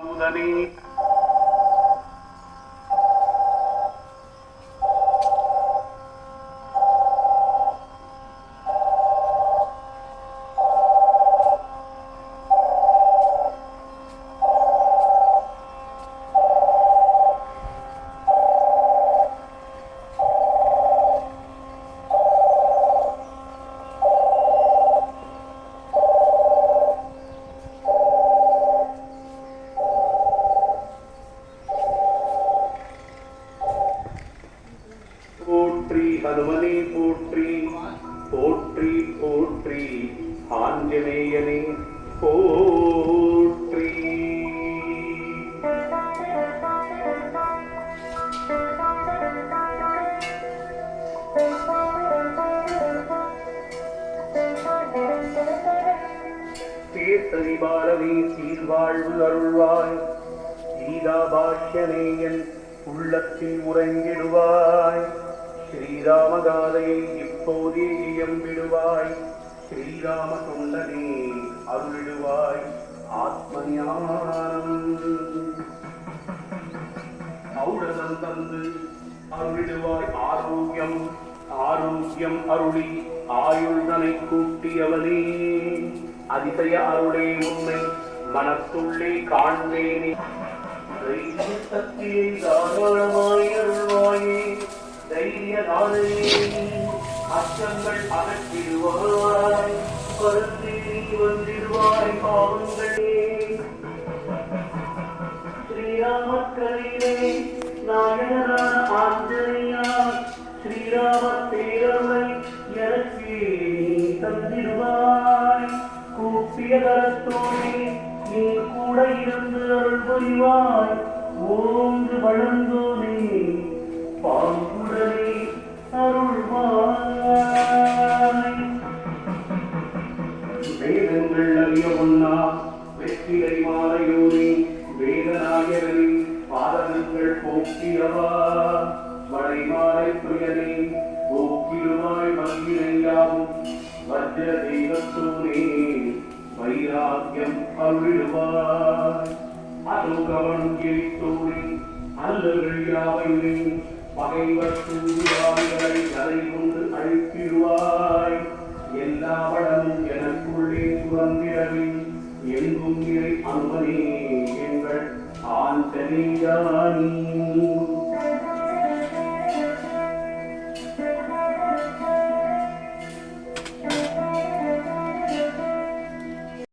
முதனே ஹனுமனே போற்றி போற்றி போற்றி ஆஞ்சநேயனே போற்றி பேசரி பாரதி சீர்வாழ்வு அருள்வாய் கீதாபாஷ்யனேயன் உள்ளத்தில் உறங்கிடுவாய். ஸ்ரீராமகாதையை இப்போதே இயம்பிடுவாய். ஸ்ரீராம தொண்டனே அருளிடுவாய். ஆத்மஞானம். ஔடதம் தந்து அருளிடுவாய் ஆரோக்கியம். ஆரோக்கியம் அருளி ஆயுள்தனை கூட்டியவனே. அதிசய அருளே உன்னை மனத்துள்ளே காண்பேனே. சக்தியை தாராளமாய் அருள்வாயே. தைரிய அச்சங்கள் அகற்றிடுவாய் பருத்தி வந்திடுவாய் பாவங்களே. ஸ்ரீராமக்கரையிலே நாயகனான ஆஞ்சநேயா ஸ்ரீராம பேரவை எனக்கு தந்திடுவாய். கூப்பிய கரத்தோடு நீ கூட இருந்து அருள் புரிவாய் வெற்றிலை மாலையூரி வேதநாயகரின் பாதங்கள் போக்கியவா. மலைமாலை புயலே போக்கிடுவாய் மல்கினையாவும் வஜ்ர தெய்வத்தூரே வைராக்கியம் அருளிடுவாய். அசோகவன் கிரித்தோனே அல்லர்கள் யாவையுமே பகைவர் சூழ்நிலை கதை கொண்டு அழித்திடுவாய். எல்லா வளமும் எனக்கு எங்கும் நிறை எங்கள்